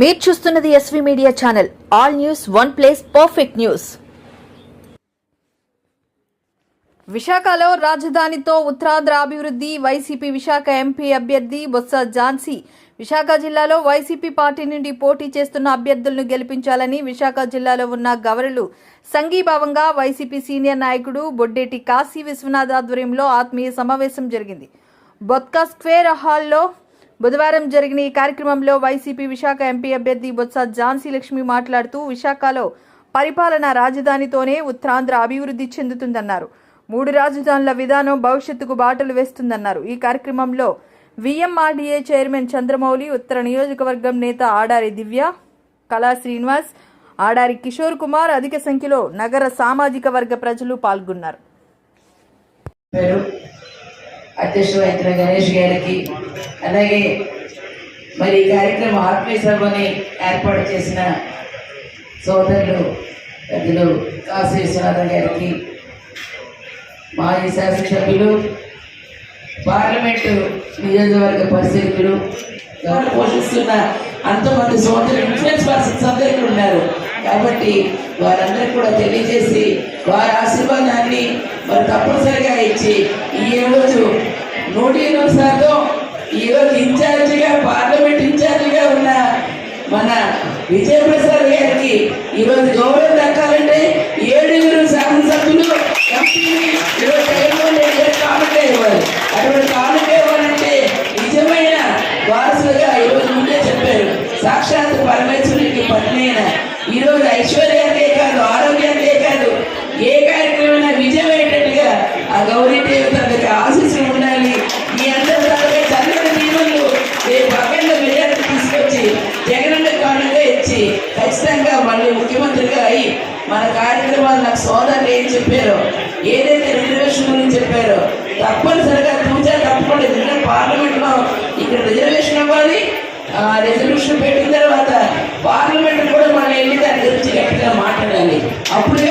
మీరు చూస్తున్నది SV media channel all news one place perfect news విశాఖలో రాజధానితో ఉత్తరాంధ్ర అభివృద్ధి వైసీపీ విశాఖ ఎంపీ అభ్యర్థి బొత్స ఝాన్సీ. విశాఖ జిల్లాలో వైసీపీ పార్టీ నుండి పోటీ చేస్తున్న అభ్యర్థులను గెలిపించాలని విశాఖ జిల్లాలో ఉన్న గవర్నలు సంఘీభావంగా వైసీపీ సీనియర్ నాయకుడు బొడ్డేటి కాశీ విశ్వనాథ్ ఆధ్వర్యంలో ఆత్మీయ సమావేశం జరిగింది. బొత్కా స్క్వేర్ హాల్లో బుధవారం జరిగిన ఈ కార్యక్రమంలో వైసీపీ విశాఖ ఎంపీ అభ్యర్థి బొత్స ఝాన్సీ లక్ష్మి మాట్లాడుతూ విశాఖలో పరిపాలన రాజధానితోనే ఉత్తరాంధ్ర అభివృద్ధి చెందుతుందన్నారు. మూడు రాజధానుల విధానం భవిష్యత్తుకు బాటలు వేస్తుందన్నారు. ఈ కార్యక్రమంలో విఎంఆర్డీఏ చైర్మన్ చంద్రమౌళి ఉత్తర నియోజకవర్గం నేత ఆడారి దివ్య కళా శ్రీనివాస్ ఆడారి కిషోర్ కుమార్ అధిక సంఖ్యలో నగర సామాజిక వర్గ ప్రజలు పాల్గొన్నారు. అధ్యక్షుడు అయిన గణేష్ గారికి అలాగే మరి ఈ కార్యక్రమం ఆత్మీయ సభని ఏర్పాటు చేసిన సోదరులు పెద్దలు కాశీ విశ్వనాథ గారికి మాజీ శాసనసభ్యులు పార్లమెంటు నియోజకవర్గ పరిశీలకులు ఎవరు పోషిస్తున్న అంతమంది సోదరులు ఇన్ఫ్లుయెన్స్ పర్సన్స్ అందరూ ఇక్కడ ఉన్నారు. కాబట్టి వారందరికీ కూడా తెలియజేసి వారి ఆశీర్వాదాన్ని మరి తప్పనిసరిగా ఇచ్చి ఈ ఏడు నూట ఎనిమిది శాతం ఈరోజు ఇన్ఛార్జిగా పార్లమెంట్ ఇన్ఛార్జిగా ఉన్న మన విజయప్రసాద్ గారికి ఈ రోజు గౌరవం దక్కాలంటే ఏడుగురు శాసనసభ్యులు ఎంపీని ఇవ్వాలి అటువంటి కానుకే ఇవ్వాలంటే నిజమైన వారసులుగా ఈరోజు ముందే చెప్పారు. సాక్షాత్ పరమేశ్వరునికి పత్ని అయిన ఈరోజు ఐశ్వర్యానికే కాదు ఆరోగ్యానికే కాదు ఏ కార్యక్రమమైనా విజయమయ్యేటట్టుగా ఆ గౌరీ దేవతలకు ఆశీస్సులు వచ్చి ఖచ్చితంగా మళ్ళీ ముఖ్యమంత్రిగా అయ్యి మన కార్యక్రమాలు నాకు సోదరులు ఏం చెప్పారో ఏదైతే రిజర్వేషన్ గురించి చెప్పారో తప్పనిసరిగా తూచా తప్పకుండా ఎందుకంటే పార్లమెంట్లో ఇక్కడ రిజర్వేషన్ ఇవ్వాలి. రిజర్వేషన్ పెట్టిన తర్వాత పార్లమెంట్ కూడా మన వెళ్ళి దాని గురించి గట్టిగా మాట్లాడాలి. అప్పుడే